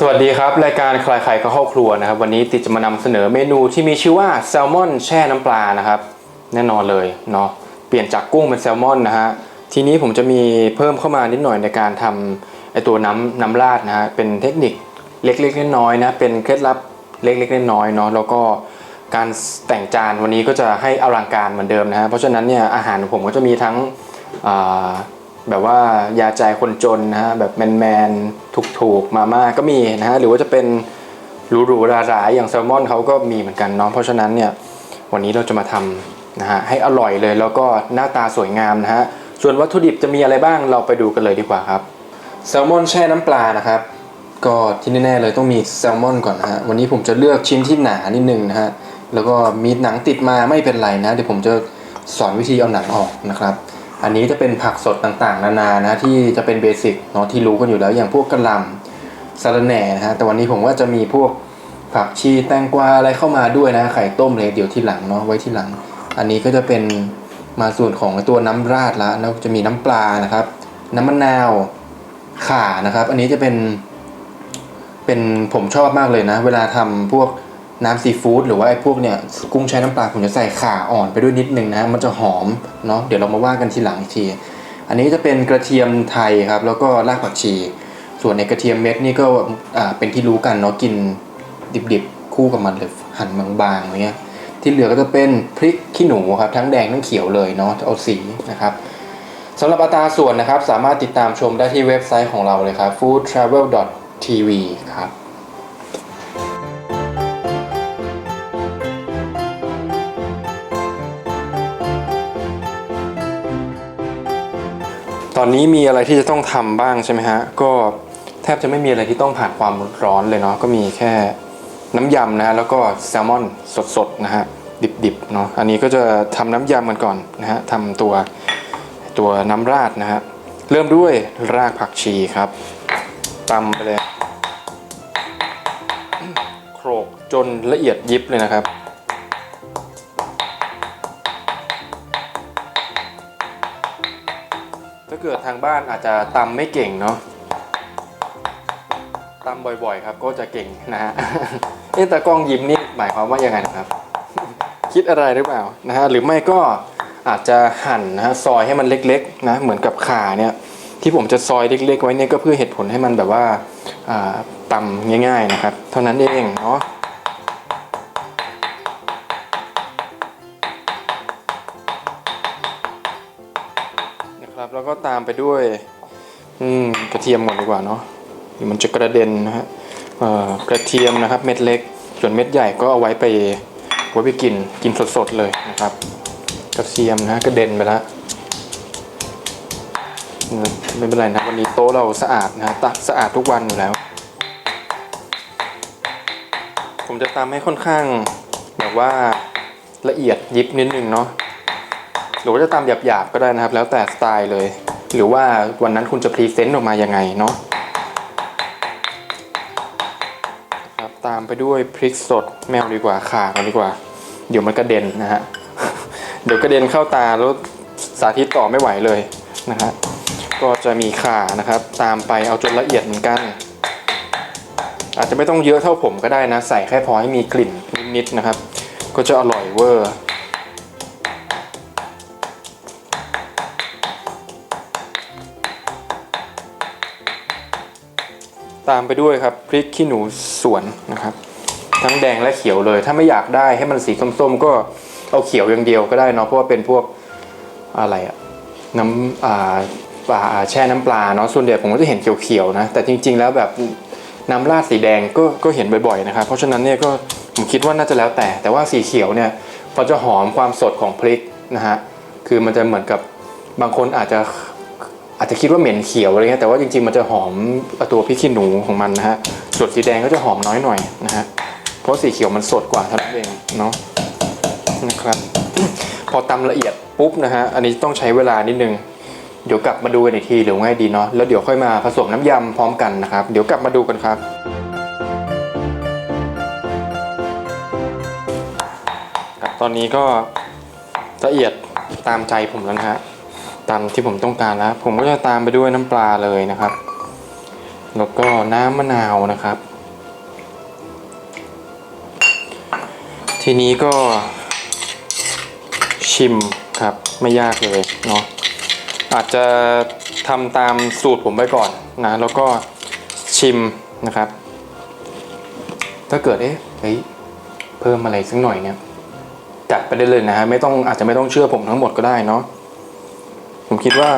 สวัสดีครับ รายการใครๆก็เข้าครัวนะครับ วันนี้ติดจะมานำเสนอเมนูที่มีชื่อว่าแซลมอนแช่น้ำปลานะครับ แน่นอนเลยเนาะเปลี่ยนจากกุ้งเป็นแซลมอนนะฮะทีนี้ผมจะมีเพิ่มเข้ามานิดหน่อยในการทำไอตัวน้ำน้ำราดนะฮะเป็นเทคนิคเล็กๆน้อยๆนะเป็นเคล็ดลับเล็กๆน้อยๆเนาะแล้วก็การแต่งจานวันนี้ก็จะให้อลังการเหมือนเดิมนะฮะเพราะฉะนั้นเนี่ยอาหารของผมก็จะมีทั้งอ่า แบบว่ายาใจคนจนนะฮะแบบแมนแมนถูกถูกๆมาม่าก็มีนะฮะหรือว่าจะเป็นหรูหรูราราๆอย่างแซลมอนเขาก็มีเหมือนกันเนาะเพราะฉะนั้นเนี่ยวันนี้เราจะมาทำนะฮะให้อร่อยเลยแล้วก็หน้าตาสวยงามนะฮะส่วนวัตถุดิบจะมีอะไรบ้างเราไปดูกันเลยดีกว่าครับแซลมอนแช่น้ำปลานะครับ ก็ที่แน่ๆเลยต้องมีแซลมอนก่อนนะฮะวันนี้ผมจะเลือกชิ้นที่หนานิดนึงนะฮะแล้วก็มีหนังติดมาไม่เป็นไรนะเดี๋ยวผมจะสอนวิธีเอาหนังออกนะครับ อันนี้จะเป็นผักสดต่างๆ นานานะที่จะเป็นเบสิกเนาะที่รู้กันอยู่แล้วอย่างพวกกระหล่ำสะระแหน่นะฮะแต่วันนี้ผมว่าจะมีพวกผักชีแตงกวาอะไรเข้ามาด้วยนะไข่ต้มเลยเดี๋ยวที่หลังเนาะไว้ที่หลัง อันนี้ก็จะเป็นมาส่วนของตัวน้ำราดละแล้วจะมีน้ำปลานะครับ น้ำมะนาวข่านะครับ อันนี้จะเป็นเป็นผมชอบมากเลยนะ เวลาทำพวก น้ำซีฟู้ดหรือว่าไอ้พวกเนี่ยกุ้งใช้น้ำปลาผมจะใส่ข่าอ่อนไปด้วยนิดนึงนะ มันจะหอมเนาะเดี๋ยวเรามาว่ากันทีหลังอีกที อันนี้จะเป็นกระเทียมไทยครับ แล้วก็รากผักชี ส่วนในกระเทียมเม็ดนี่ก็อ่าเป็นที่รู้กันเนาะกินดิบๆ คู่กับมันเลยหั่นบางๆอะไรเงี้ยที่เหลือก็จะเป็นพริกขี้หนูครับทั้งแดงทั้งเขียวเลยเนาะเอาสีนะครับสำหรับอัตราส่วนนะครับ สามารถติดตามชมได้ที่เว็บไซต์ของเราเลยครับ foodtravel.tv ครับ ตอนนี้มีอะไรที่จะต้องทำบ้างใช่ไหมฮะ ก็แทบจะไม่มีอะไรที่ต้องผ่านความร้อนเลยเนาะ ก็มีแค่น้ำยำนะฮะแล้วก็แซลมอนสดๆนะฮะ ดิบๆเนาะ อันนี้ก็จะทำน้ำยำกันก่อนนะฮะทำตัวตัวน้ำราดนะฮะ เริ่มด้วยรากผักชีครับตำไปเลย โขลกจนละเอียดยิบเลยนะครับ ทางบ้านอาจจะตำไม่เก่งเนาะตำบ่อยๆ ครับก็จะเก่งนะฮะเอ๊ะตากล้องยิ้มนี่หมายความว่ายังไงนะครับ คิดอะไรหรือเปล่านะฮะหรือไม่ก็อาจจะหั่นนะฮะซอยให้มันเล็กๆนะเหมือนกับขาเนี่ยที่ผมจะซอยเล็ก ๆ ไว้เนี่ยก็เพื่อเหตุผลให้มันแบบว่าอ่าตำง่าย ๆนะครับ เท่านั้นเองเนาะ ครับแล้วก็ตามไปด้วยอืมกระเทียมก่อนดีกว่าเนาะมันจะกระเด็นนะฮะกระเทียมนะครับเม็ดเล็ก ส่วนเม็ดใหญ่ก็เอาไว้ไปไว้ไปกินกินสดๆเลยนะครับ กระเทียมนะกระเด็นไปแล้วนะไม่เป็นไรนะวันนี้โต๊ะเราสะอาดนะตักสะอาดทุกวันอยู่แล้ว ผมจะตามให้ค่อนข้างแบบว่าละเอียดยิบนิดนึงเนาะ รือว่าจะตามหยาบๆก็ได้นะครับ แล้วแต่สไตล์เลย หรือว่าวันนั้นคุณจะพรีเซนต์ออกมายังไงเนาะครับตามไปด้วยพริกสดแมวดีกว่าข่ากันดีกว่า เดี๋ยวมันกระเด็นนะฮะเดี๋ยวกระเด็นเข้าตาแล้วสาธิตต่อไม่ไหวเลยนะฮะก็จะมีข่านะครับ ตามไปเอาจนละเอียดเหมือนกัน อาจจะไม่ต้องเยอะเท่าผมก็ได้นะ ใส่แค่พอให้มีกลิ่นนิดๆนะครับ ก็จะอร่อยเวอร์ ตามไปด้วยครับพริกขี้หนูสวนนะครับ ทั้งแดงและเขียวเลย ถ้าไม่อยากได้ให้มันสีส้มๆก็เอาเขียวอย่างเดียวก็ได้เนาะเพราะว่าเป็นพวกอะไรอะน้ำอ่าปลาแช่น้ำปลาเนาะส่วนใหญ่ผมก็จะเห็นเขียวๆนะแต่จริง ๆ แล้วแบบน้ำราดสีแดงก็ก็เห็นบ่อยๆนะครับเพราะฉะนั้นเนี่ยก็ผมคิดว่าน่าจะแล้วแต่ แต่ว่าสีเขียวเนี่ยพอจะหอมความสดของพริกนะฮะคือมันจะเหมือนกับบางคนอาจจะ อาจจะคิดว่าเหม็นเขียวอะไรเงี้ยแต่ว่าจริงๆมันจะหอมตัวพริกขี้หนูของมันนะฮะส่วนสีแดงก็จะหอมน้อยหน่อยนะฮะเพราะสีเขียวมันสดกว่าเท่านั้นเองเนาะนะครับพอตำละเอียดปุ๊บนะฮะอันนี้ต้องใช้เวลานิดนึงเดี๋ยวกลับมาดูกันอีกทีหรือง่ายดีเนาะแล้วเดี๋ยวค่อยมาผสมน้ำยำพร้อมกันนะครับ เดี๋ยวกลับมาดูกันครับครับตอนนี้ก็ละเอียดตามใจผมแล้วนะฮะ ตามที่ผมต้องการแล้ว ผมก็จะตามไปด้วยน้ำปลาเลยนะครับ แล้วก็น้ำมะนาวนะครับ ทีนี้ก็ชิมครับไม่ยากเลยเนาะอาจจะทำตามสูตรผมไปก่อนนะ แล้วก็ชิมนะครับ ถ้าเกิดเอ๊ะเฮ้ยเพิ่มอะไรสักหน่อยเนี่ยจัดไปได้เลยนะฮะไม่ต้องอาจจะไม่ต้องเชื่อผมทั้งหมดก็ได้เนาะ ผมคิดว่า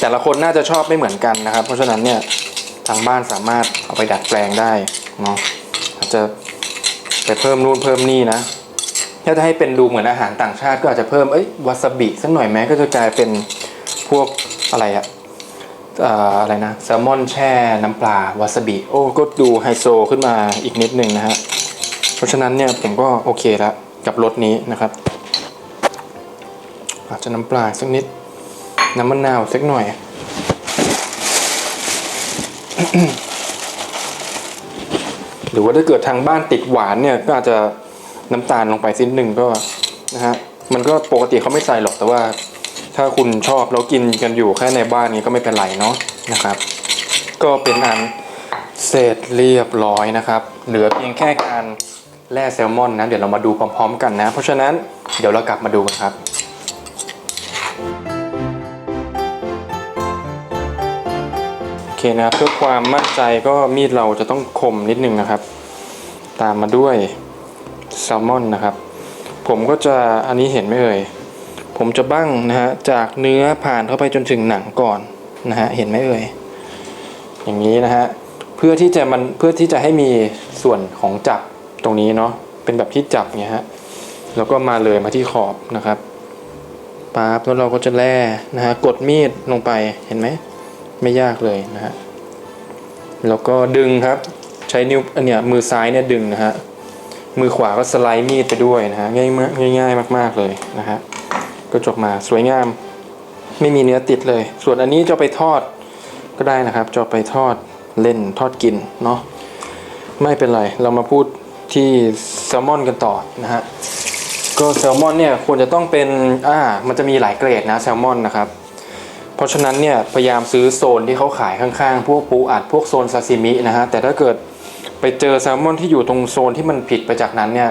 แต่ละคนน่าจะชอบไม่เหมือนกันนะครับ เพราะฉะนั้นเนี่ยทางบ้านสามารถเอาไปดัดแปลงได้เนาะอาจจะไปเพิ่มนู่นเพิ่มนี่นะถ้าจะให้เป็นดูเหมือนอาหารต่างชาติก็อาจจะเพิ่มเอ้ยวาซาบิสักหน่อยไหมก็จะกลายเป็นพวกอะไรอะอออะไรนะแซลมอนแช่น้ำปลาวาซาบิโอ้ก็ดูไฮโซขึ้นมาอีกนิดนึงนะฮะเพราะฉะนั้นเนี่ยผมก็โอเคแล้วกับรสนี้นะครับ อาจจะน้ำปลาสักนิด น้ำมะนาวสักหน่อย หรือว่าถ้าเกิดทางบ้านติดหวานเนี่ย ก็อาจจะน้ำตาลลงไปสิ้นหนึ่งก็นะฮะ มันก็ปกติเขาไม่ใส่หรอกแต่ว่า ถ้าคุณชอบแล้วกินกันอยู่แค่ในบ้านนี้ก็ไม่เป็นไรเนาะนะครับ ก็เป็นอันเสร็จเรียบร้อยนะครับ เหลือเพียงแค่การแล่แซลมอนนะ เดี๋ยวเรามาดูพร้อมๆ กันนะ เพราะฉะนั้นเดี๋ยวเรากลับมาดูกันครับ เคนะครับเพื่อความมั่นใจก็มีดเราจะต้องคมนิดนึงนะครับ ตามมาด้วยแซลมอนนะครับ ผมก็จะอันนี้เห็นไหมเอ่ยผมจะบ้างนะฮะจากเนื้อผ่านเข้าไปจนถึงหนังก่อนนะฮะเห็นไหมเอ่ยอย่างนี้นะฮะเพื่อที่จะมันเพื่อที่จะให้มีส่วนของจับตรงนี้เนาะเป็นแบบที่จับเนี่ยฮะแล้วก็มาเลยมาที่ขอบนะครับปั๊บแล้วเราก็จะแล่นะฮะกดมีดลงไปเห็นไหม ไม่ยากเลยนะฮะแล้วก็ดึงครับ ใช้นิ้วอันเนี้ยมือซ้ายเนี่ยดึงนะฮะมือขวาก็สไลด์มีดไปด้วยนะฮะง่ายมากง่ายมากๆเลยนะฮะก็จบมาสวยงาม ไม่มีเนื้อติดเลย ส่วนอันนี้จะไปทอดก็ได้นะครับ จะไปทอดเล่นทอดกินเนาะไม่เป็นไร เรามาพูดที่แซลมอนกันต่อนะฮะก็แซลมอนเนี่ยควรจะต้องเป็นอ่ามันจะมีหลายเกรดนะแซลมอนนะครับ เพราะฉะนั้นเนี่ยพยายามซื้อโซนที่เขาขายข้างๆ พวกปูอัดพวกโซนซาซิมินะฮะแต่ถ้าเกิดไปเจอแซลมอนที่อยู่ตรงโซนที่มันผิดไปจากนั้นเนี่ย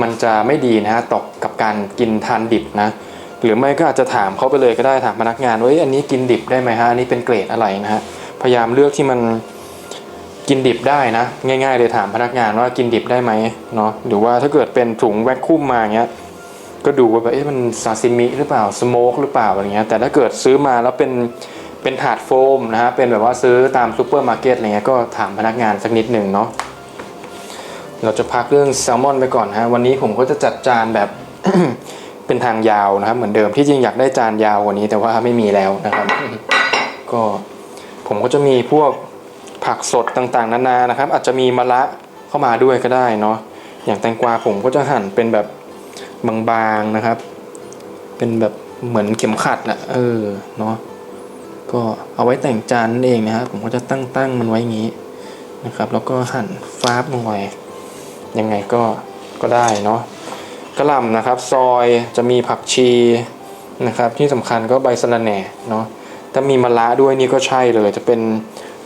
มันจะไม่ดีนะฮะตกกับการกินทานดิบนะหรือไม่ก็อาจจะถามเขาไปเลยก็ได้ถามพนักงานว่าเอ้ยอันนี้กินดิบได้ไหมฮะอันนี้เป็นเกรดอะไรนะฮะพยายามเลือกที่มันกินดิบได้นะ ง่าย ๆ เลยถามพนักงานว่ากินดิบได้ไหมเนาะหรือว่าถ้าเกิดเป็นถุงแวคคุมมาเงี้ย ก็ดูว่าแบบเอ๊ะมันซาซิมิหรือเปล่าสโมกหรือเปล่าอะไรเงี้ยแต่ถ้าเกิดซื้อมาแล้วเป็นเป็นถาดโฟมนะฮะเป็นแบบว่าซื้อตามซูเปอร์มาร์เก็ตอะไรเงี้ยก็ถามพนักงานสักนิดหนึ่งเนาะเราจะพักเรื่องแซลมอนไปก่อนฮะวันนี้ผมก็จะจัดจานแบบเป็นทางยาวนะครับ เหมือนเดิมที่จริงอยากได้จานยาวกว่านี้แต่ว่าไม่มีแล้วนะครับ ก็ผมก็จะมีพวกผักสดต่างๆ นานานะครับ อาจจะมีมะระเข้ามาด้วยก็ได้เนาะอย่างแตงกวาผมก็จะหั่นเป็นแบบ บางๆนะครับ เป็นแบบเหมือนเข็มขัดนะเออเนาะก็เอาไว้แต่งจานนั่นเองนะครับ ผมก็จะตั้งตั้งๆมันไว้อย่างนี้นะครับ แล้วก็หั่นฟาบลงไปยังไงก็ก็ได้เนาะกระหล่ำนะครับ ซอยจะมีผักชีนะครับ ที่สำคัญก็ใบสะระแหน่เนาะถ้ามีมะระด้วยนี่ก็ใช่เลยจะเป็น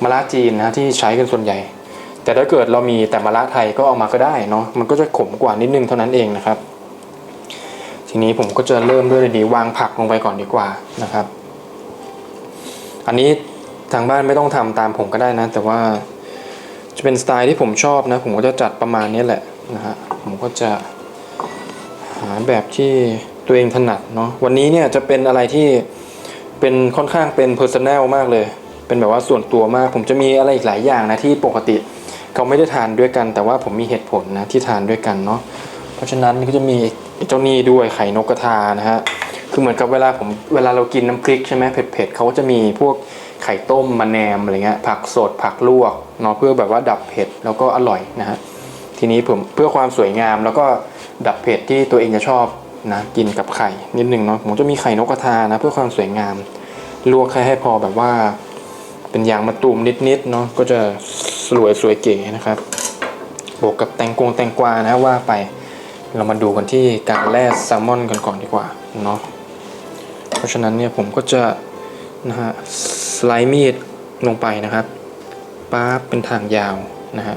มะระจีนนะที่ใช้กันส่วนใหญ่ แต่ถ้าเกิดเรามีแต่มะระไทยก็เอามาก็ได้เนาะมันก็จะขมกว่านิดนึงเท่านั้นเองนะครับ ทีนี้ผมก็จะเริ่มด้วยดีวางผักลงไปก่อนดีกว่านะครับ อันนี้ทางบ้านไม่ต้องทำตามผมก็ได้นะ แต่ว่าจะเป็นสไตล์ที่ผมชอบนะ ผมก็จะจัดประมาณนี้แหละนะฮะผมก็จะหาแบบที่ตัวเองถนัดเนาะวันนี้เนี่ยจะเป็นอะไรที่เป็นค่อนข้างเป็นเพอร์ซันแนลมากเลย เป็นแบบว่าส่วนตัวมาก ผมจะมีอะไรอีกหลายอย่างนะที่ปกติเขาไม่ได้ทานด้วยกัน แต่ว่าผมมีเหตุผลนะที่ทานด้วยกันเนาะ เพราะฉะนั้นก็จะมีเจ้านี่ด้วยไข่นกกระทานะฮะคือเหมือนกับเวลาผมเวลาเรากินน้ำพริกใช่ไหมเผ็ดๆเขาก็จะมีพวกไข่ต้มมะแนมอะไรเงี้ยผักสดผักลวกเนาะเพื่อแบบว่าดับเผ็ดแล้วก็อร่อยนะฮะทีนี้ผมเพื่อความสวยงามแล้วก็ดับเผ็ดที่ตัวเองจะชอบนะกินกับไข่นิดนึงเนาะผมจะมีไข่นกกระทานะ เพื่อความสวยงาม ลวกแค่ให้พอแบบว่า เป็นยางมะตูมนิดๆเนาะก็จะสวยสวยเก๋นะครับบวกกับแตงกวงแตงกวานะว่าไป เรามาดูกันที่การแล่แซลมอนกันก่อนดีกว่าเนาะเพราะฉะนั้นเนี่ยผมก็จะนะฮะสไลด์มีดลงไปนะครับป๊าบเป็นทางยาวนะฮะ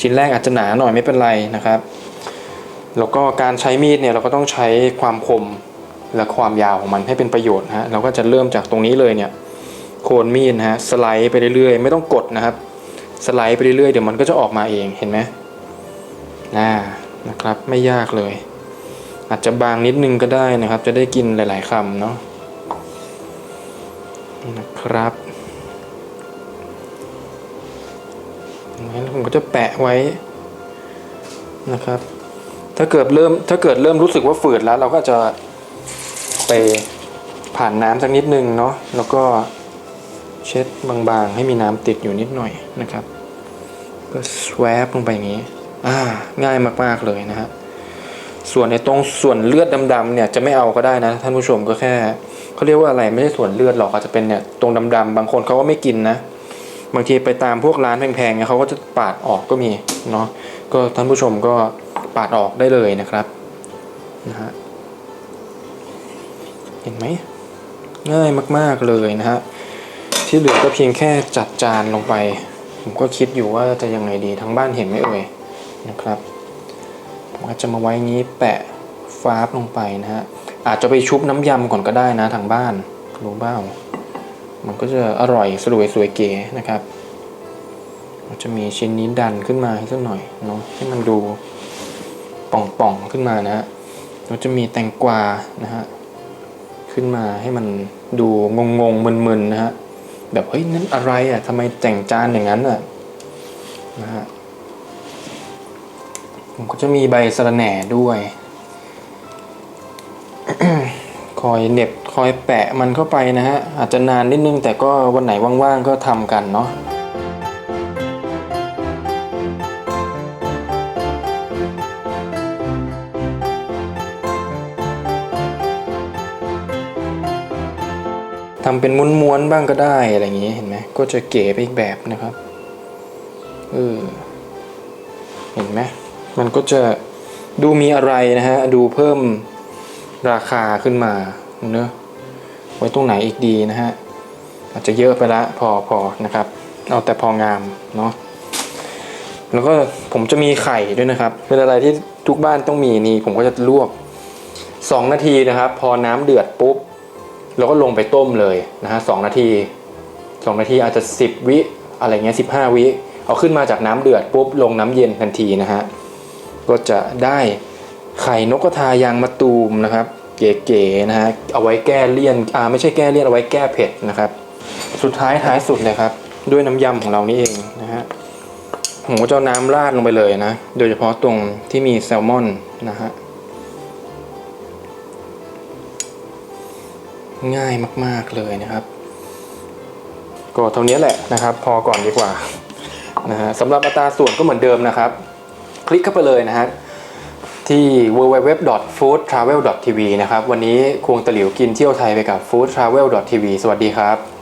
ชิ้นแรกอาจจะหนาหน่อยไม่เป็นไรนะครับ แล้วก็การใช้มีดเนี่ยเราก็ต้องใช้ความคมและความยาวของมันให้เป็นประโยชน์นะฮะเราก็จะเริ่มจากตรงนี้เลยเนี่ยโคนมีดนะฮะสไลด์ไปเรื่อยๆ ไม่ต้องกดนะครับ สไลด์ไปเรื่อยๆเดี๋ยวมันก็จะออกมาเองเห็นไหมน่า นะครับ ไม่ยากเลย อาจจะบางนิดนึงก็ได้นะครับ จะได้กินหลาย ๆคำเนาะนะครับงั้นผมก็จะแปะไว้นะครับ ถ้าเกิดเริ่มถ้าเกิดเริ่มรู้สึกว่าฝืดแล้ว เราก็จะไปผ่านน้ำสักนิดนึงเนาะแล้วก็เช็ดบางๆ ให้มีน้ำติดอยู่นิดหน่อยนะครับ ก็สวบลงไปอย่างนี้ อ่าง่ายมากๆเลยนะฮะส่วนในตรงส่วนเลือดดำๆเนี่ยจะไม่เอาก็ได้นะ ท่านผู้ชมก็แค่เขาเรียกว่าอะไรไม่ใช่ส่วนเลือดหรอกอาจจะเป็นเนี่ยตรงดำๆบางคนเขาก็ไม่กินนะ บางทีไปตามพวกร้านแพงๆเนี่ยเขาก็จะปาดออกก็มีเนาะก็ท่านผู้ชมก็ปาดออกได้เลยนะครับนะฮะเห็นไหมง่ายมากๆเลยนะฮะที่เหลือก็เพียงแค่จัดจานลงไป ผมก็คิดอยู่ว่าจะยังไงดีทั้งบ้านเห็นไหมเอ่ย นะครับผมก็จจะมาไว้งี้แปะฟาบลงไปนะฮะอาจจะไปชุบน้ำยำก่อนก็ได้นะทางบ้านรู้เบ้ามันก็จะอร่อยสวยสวยเก๋นะครับมันจะมีชิ้นนี้ดันขึ้นมาให้สักหน่อยเนาะให้มันดูป่องๆขึ้นมานะฮะแล้วจะมีแตงกวานะฮะขึ้นมาให้มันดูงงๆมึนๆนะฮะแบบเฮ้ยนั่นอะไรอะทำไมแต่งจานอย่างนั้นอะนะฮะ ผมก็จะมีใบสะระแหน่ด้วย คอยเน็บคอยแปะมันเข้าไปนะฮะ อาจจะนานนิดนึงแต่ก็วันไหนว่างๆก็ทำกันเนาะทำเป็นม้วนๆบ้างก็ได้อะไรอย่างงี้เห็นไหมก็จะเก๋ไปอีกแบบนะครับเออเห็นไหม มันก็จะดูมีอะไรนะฮะ ดูเพิ่มราคาขึ้นมาเนอะไว้ตรงไหนอีกดีนะฮะ อาจจะเยอะไปละพอพอนะครับ เอาแต่พองามเนาะแล้วก็ผมจะมีไข่ด้วยนะครับ เป็นอะไรที่ทุกบ้านต้องมีนี่ผมก็จะลวก 2 นาทีนะครับ พอน้ำเดือดปุ๊บเราก็ลงไปต้มเลยนะฮะสองนาที2นาทีอาจจะ 10 วิอะไรเงี้ย15วิเอาขึ้นมาจากน้ำเดือดปุ๊บลงน้ำเย็นทันทีนะฮะ ก็จะได้ไข่นกกระทายางมะตูมนะครับ เก๋ๆนะฮะเอาไว้แก้เลี่ยนอ่าไม่ใช่แก้เลี่ยนเอาไว้แก้เผ็ดนะครับ สุดท้ายท้ายสุดเลยครับ ด้วยน้ำยำของเรานี่เองนะฮะผมก็จะเอาน้ำราดลงไปเลยนะ โดยเฉพาะตรงที่มีแซลมอนนะฮะง่ายมากๆเลยนะครับ ก็เท่านี้แหละนะครับ พอก่อนดีกว่านะฮะสำหรับอัตราส่วนก็เหมือนเดิมนะครับ คลิกเข้าไปเลยนะฮะที่ www.foodtravel.tv นะครับ วันนี้ควงตะหลิวกินเที่ยวไทยไปกับ foodtravel.tv สวัสดีครับ